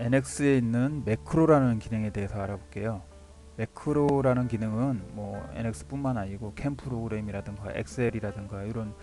자, NX에 있는 매크로라는 기능에 대해서 알아볼게요. 매크로라는 기능은 뭐 NX뿐만 아니고 캠 프로그램이라든가 엑셀이라든가 이런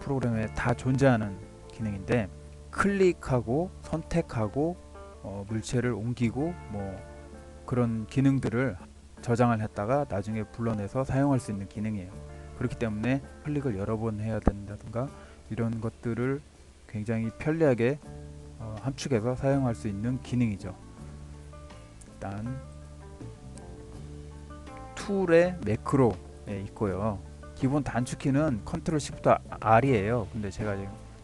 프로그램에 다 존재하는 기능인데 클릭하고 선택하고 어, 물체를 옮기고 뭐 그런 기능들을 저장을 했다가 나중에 불러내서 사용할 수 있는 기능이에요. 그렇기 때문에 클릭을 여러 번 해야 된다든가 이런 것들을 굉장히 편리하게 어, 함축해서 사용할 수 있는 기능이죠. 일단 툴의 매크로에 있고요. 기본 단축키는 컨트롤 시프트 R이에요. 근데 제가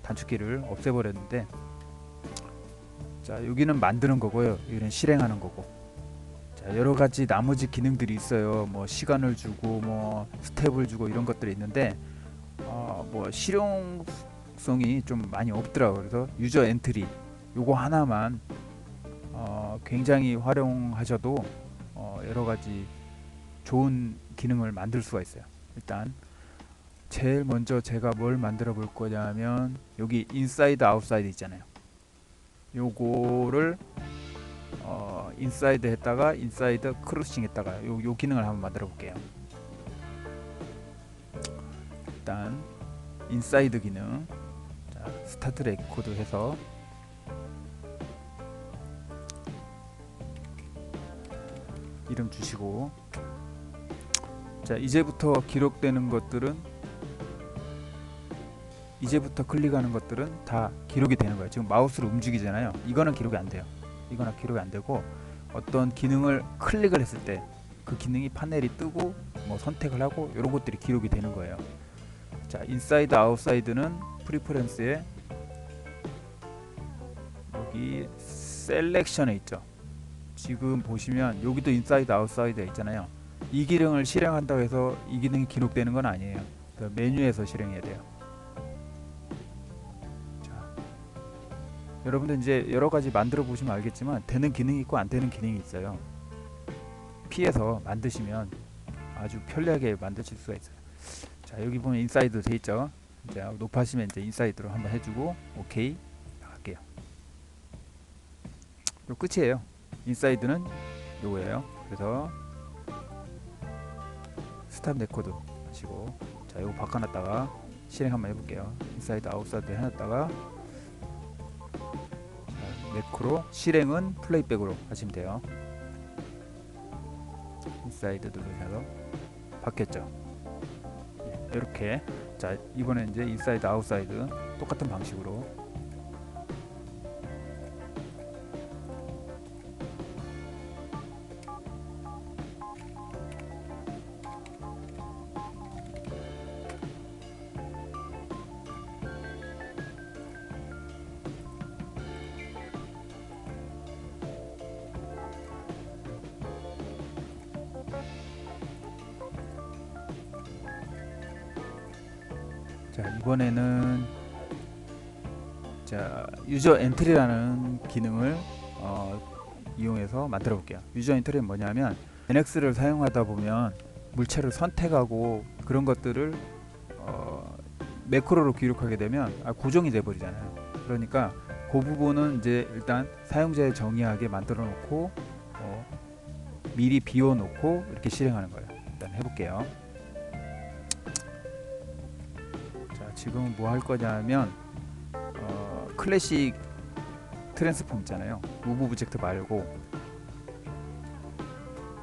단축키를 없애버렸는데 자 여기는 만드는 거고요. 여기는 실행하는 거고 자 여러 가지 나머지 기능들이 있어요. 뭐 시간을 주고 뭐 스텝을 주고 이런 것들이 있는데 어, 뭐 실용성이 좀 많이 없더라고요. 그래서 유저 엔트리 요거 하나만 어, 굉장히 활용하셔도 어, 여러 가지 좋은 기능을 만들 수가 있어요. 일단 제일 먼저 제가 뭘 만들어 볼 거냐면 여기 인사이드 아웃사이드 있잖아요. 요거를 어, 인사이드 했다가 인사이드 크루싱 했다가 요, 요 기능을 한번 만들어 볼게요. 일단 인사이드 기능 자, 스타트 레코드 해서 이름 주시고. 자 이제부터 기록되는 것들은 이제부터 클릭하는 것들은 다 기록이 되는 거예요. 지금 마우스를 움직이잖아요. 이거는 기록이 안 돼요. 이거는 기록이 안 되고 어떤 기능을 클릭을 했을 때 그 기능이 파넬이 뜨고 뭐 선택을 하고 이런 것들이 기록이 되는 거예요. 자 인사이드 아웃사이드는 프리퍼런스에 여기 셀렉션에 있죠 지금 보시면 여기도 인사이드 아웃사이드가 있잖아요. 이 기능을 실행한다고 해서 이 기능이 기록되는 건 아니에요. 그 메뉴에서 실행해야 돼요. 자, 여러분들 이제 여러 가지 만들어 보시면 알겠지만 되는 기능이 있고 안 되는 기능이 있어요. 피해서 만드시면 아주 편리하게 만드실 수가 있어요. 자 여기 보면 인사이드 돼 있죠? 이제 높아지면 이제 인사이드로 한번 해주고 오케이 할게요. 요 끝이에요 인사이드는 요거예요. 그래서 스탑 레코드 하시고 자 이거 바꿔놨다가 실행 한번 해볼게요. 인사이드 아웃사이드 해놨다가 자, 매크로 실행은 플레이백으로 하시면 돼요. 인사이드 누르셔서 바뀌었죠. 네, 이렇게 자 이번에 이제 인사이드 아웃사이드 똑같은 방식으로 자 이번에는 자 유저 엔트리라는 기능을 어, 이용해서 만들어 볼게요. 유저 엔트리는 뭐냐면 NX를 사용하다 보면 물체를 선택하고 그런 것들을 어, 매크로로 기록하게 되면 아, 고정이 돼 버리잖아요. 그러니까 그 부분은 이제 일단 사용자의 정의하게 만들어 놓고 어, 미리 비워 놓고 이렇게 실행하는 거예요. 일단 해볼게요 지금 뭐할 거냐면 어, 클래식 트랜스폼 있잖아요. 무브 오브젝트 말고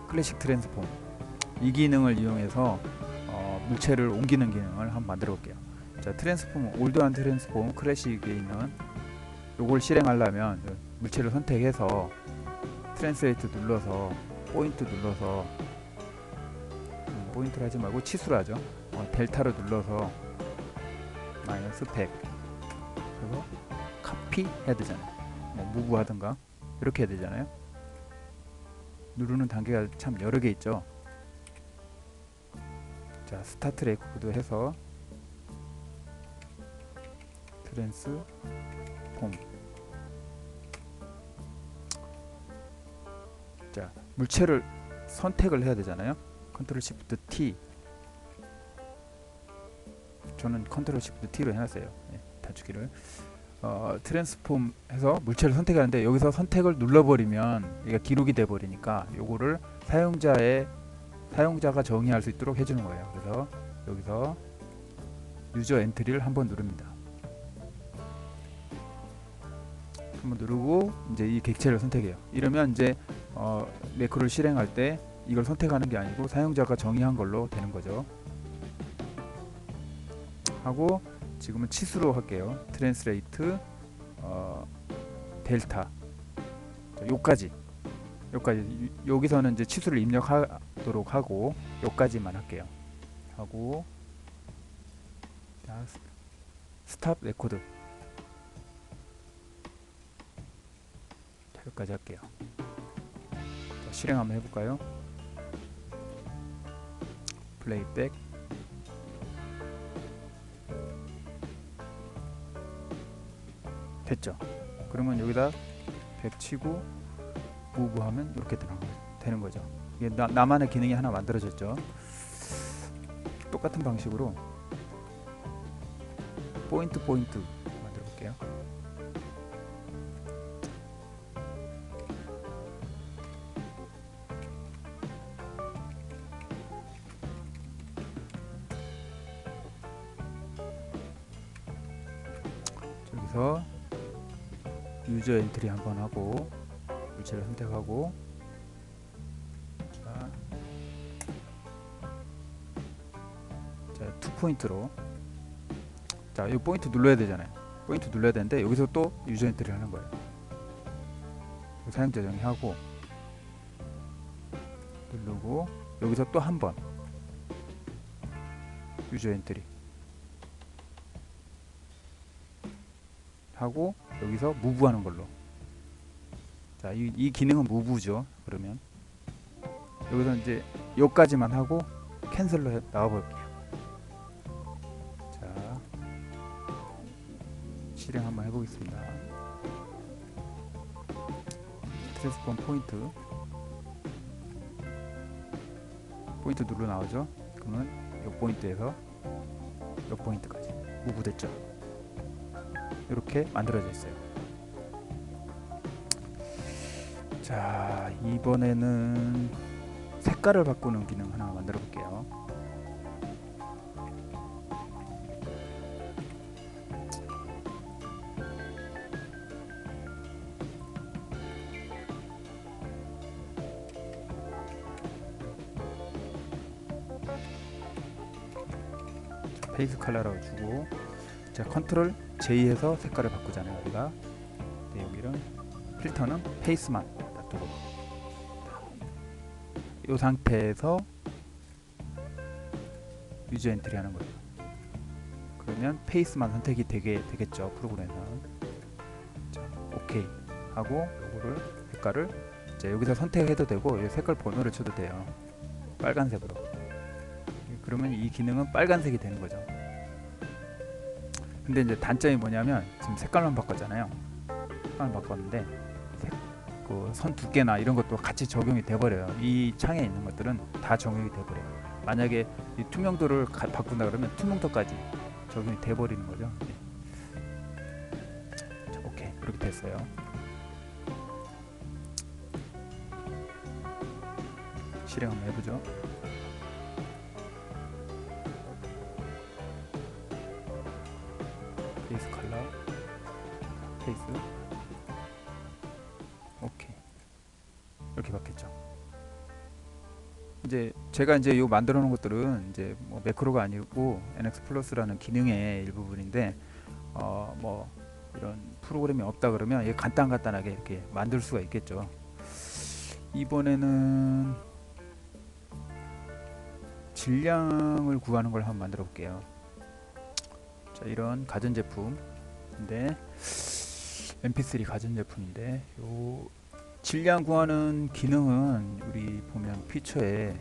클래식 트랜스폼. 이 기능을 이용해서 어, 물체를 옮기는 기능을 한번 만들어 볼게요. 자 트랜스폼 올드한 트랜스폼 클래식에 있는 요걸 실행하려면 물체를 선택해서 트랜스레이트 눌러서 포인트 눌러서 음, 포인트를 하지 말고 치수를 하죠. 어, 델타를 눌러서 마이너스 100 그리고 카피 해야 되잖아요. 뭐 무브 하든가 이렇게 해야 되잖아요. 누르는 단계가 참 여러 개 있죠. 자 스타트 레코드 해서 트랜스 폼 자 물체를 선택을 해야 되잖아요. 컨트롤 시프트 T 저는 컨트롤 시프트 T로 해놨어요 네, 단축키를 어, 트랜스폼 해서 물체를 선택하는데 여기서 선택을 눌러버리면 얘가 기록이 돼 버리니까 요거를 사용자의 사용자가 정의할 수 있도록 해주는 거예요. 그래서 여기서 유저 엔트리를 한번 누릅니다. 한번 누르고 이제 이 객체를 선택해요. 이러면 이제 어, 매크로를 실행할 때 이걸 선택하는 게 아니고 사용자가 정의한 걸로 되는 거죠. 하고 지금은 치수로 할게요. 트랜스레이트 어, 델타 자, 요까지 요까지 유- 여기서는 이제 치수를 입력하도록 하고 요까지만 할게요. 하고 스탑 레코드 자, 여기까지 할게요. 자, 실행 한번 해볼까요? 플레이백 됐죠. 그러면 여기다 100 치고 무브 하면 이렇게 되는, 거죠. 이게 나, 나만의 기능이 하나 만들어졌죠. 똑같은 방식으로 포인트 포인트 만들어 볼게요. 여기서 유저 엔트리 한번 하고 물체를 선택하고 자, 자, 투 포인트로 자, 이 포인트 눌러야 되잖아요. 포인트 눌러야 되는데 여기서 또 유저 엔트리 하는 거예요. 사용자 정의하고 누르고 여기서 또 한 번 유저 엔트리 하고 여기서 무브하는 걸로 자, 이, 이 기능은 무브죠. 그러면 여기서 이제 요까지만 하고 캔슬로 해- 나와볼게요. 자, 실행 한번 해보겠습니다. 트랜스폼 포인트 포인트 눌러 나오죠. 그러면 요 포인트에서 요 포인트까지 무브 됐죠. 이렇게 만들어져 있어요. 자 이번에는 색깔을 바꾸는 기능 하나 만들어 볼게요. 자, 페이스 컬러라고 주고 자 컨트롤 J에서 색깔을 바꾸잖아요 우리가 네, 여기는 필터는 페이스만 놔두고 이 상태에서 유저 엔트리 하는 거예요. 그러면 페이스만 선택이 되게 되겠죠 프로그램에서는 자, 오케이 하고 요거를 색깔을 자, 여기서 선택해도 되고 이 색깔 번호를 쳐도 돼요. 빨간색으로. 그러면 이 기능은 빨간색이 되는 거죠 근데 이제 단점이 뭐냐면 지금 색깔만 바꿨잖아요. 색깔만 바꿨는데 그 선 두께나 이런 것도 같이 적용이 돼 버려요. 이 창에 있는 것들은 다 적용이 돼 버려요. 만약에 이 투명도를 가- 바꾼다 그러면 투명도까지 적용이 돼 버리는 거죠. 네. 자, 오케이 이렇게 됐어요. 실행 한번 해보죠. 페이스 컬러 페이스 오케이 이렇게 바뀌었죠. 이제 제가 이제 요 만들어 놓은 것들은 이제 뭐 매크로가 아니고 NX 플러스라는 기능의 일부분인데 어 뭐 이런 프로그램이 없다 그러면 이게 간단 간단하게 이렇게 만들 수가 있겠죠. 이번에는 질량을 구하는 걸 한번 만들어 볼게요 자 이런 가전제품인데 mp3 가전제품인데 요 질량 구하는 기능은 우리 보면 피처에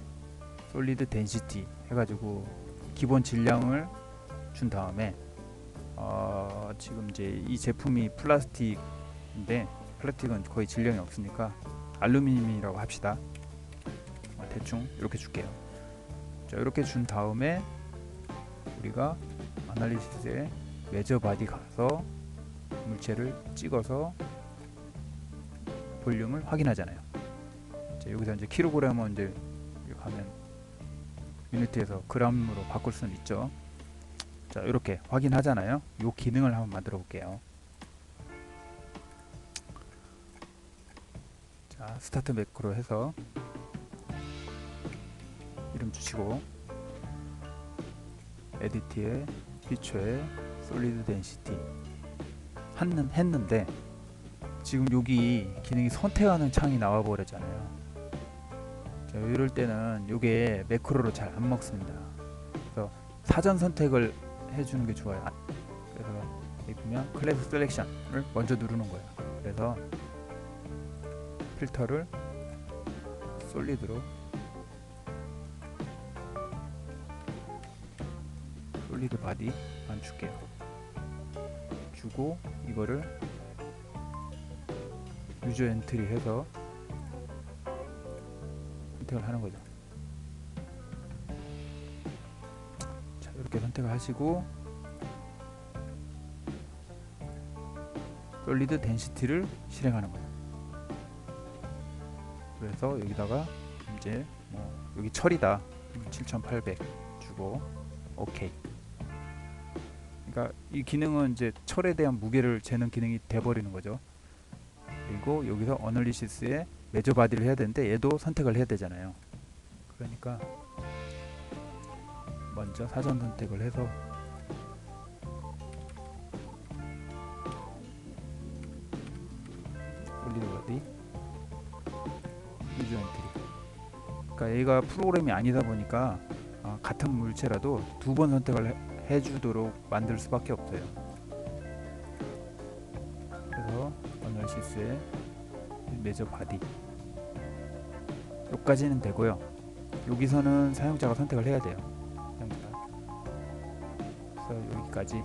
솔리드 덴시티 해가지고 기본 질량을 준 다음에 어 지금 이제 이 제품이 플라스틱인데 플라스틱은 거의 질량이 없으니까 알루미늄이라고 합시다. 어, 대충 이렇게 줄게요. 자 이렇게 준 다음에 우리가 아날리시스에 메저 바디 가서 물체를 찍어서 볼륨을 확인하잖아요. 자, 여기서 이제 킬로그램은 이제 하면 유니트에서 그램으로 바꿀 수는 있죠. 자, 이렇게 확인하잖아요. 이 기능을 한번 만들어 볼게요. 자, 스타트 매크로 해서 이름 주시고 에디트에 피처에 솔리드 덴시티 했는, 했는데 지금 여기 기능이 선택하는 창이 나와 버렸잖아요. 자, 이럴 때는 이게 매크로로 잘 안 먹습니다. 그래서 사전 선택을 해주는 게 좋아요. 그래서 여기 보면 클래스 셀렉션을 먼저 누르는 거예요. 그래서 필터를 솔리드로 솔리드 바디만 줄게요. 주고 이거를 유저 엔트리 해서 선택을 하는 거죠. 자, 이렇게 선택을 하시고 솔리드 덴시티를 실행하는 거예요. 그래서 여기다가 이제 뭐 여기 철이다 7800 주고 오케이. 그러니까 이 기능은 이제 철에 대한 무게를 재는 기능이 돼 버리는 거죠. 그리고 여기서 어널리시스에 메저 바디를 해야 되는데 얘도 선택을 해야 되잖아요. 그러니까 먼저 사전 선택을 해서 솔리드 바디 유저 엔트리 그러니까 얘가 프로그램이 아니다 보니까 아, 같은 물체라도 두 번 선택을 해, 해주도록 만들 수밖에 없어요. 그래서 어널시스의 메저 바디 여기까지는 되고요. 여기서는 사용자가 선택을 해야 돼요. 사용자가. 그래서 여기까지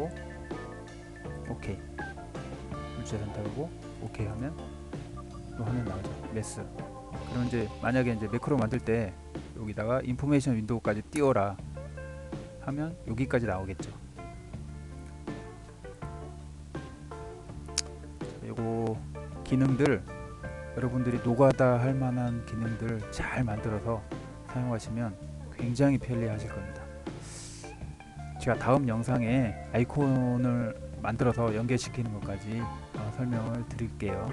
선택하고 오케이. 물체 선택하고 오케이 하면 또 화면 나오죠. 메스. 그럼 이제 만약에 이제 매크로 만들 때 여기다가 인포메이션 윈도우까지 띄워라 하면 여기까지 나오겠죠. 자, 요거 기능들 여러분들이 노가다 할 만한 기능들 잘 만들어서 사용하시면 굉장히 편리하실 겁니다 제가 다음 영상에 아이콘을 만들어서 연결시키는 것까지 어, 설명을 드릴게요.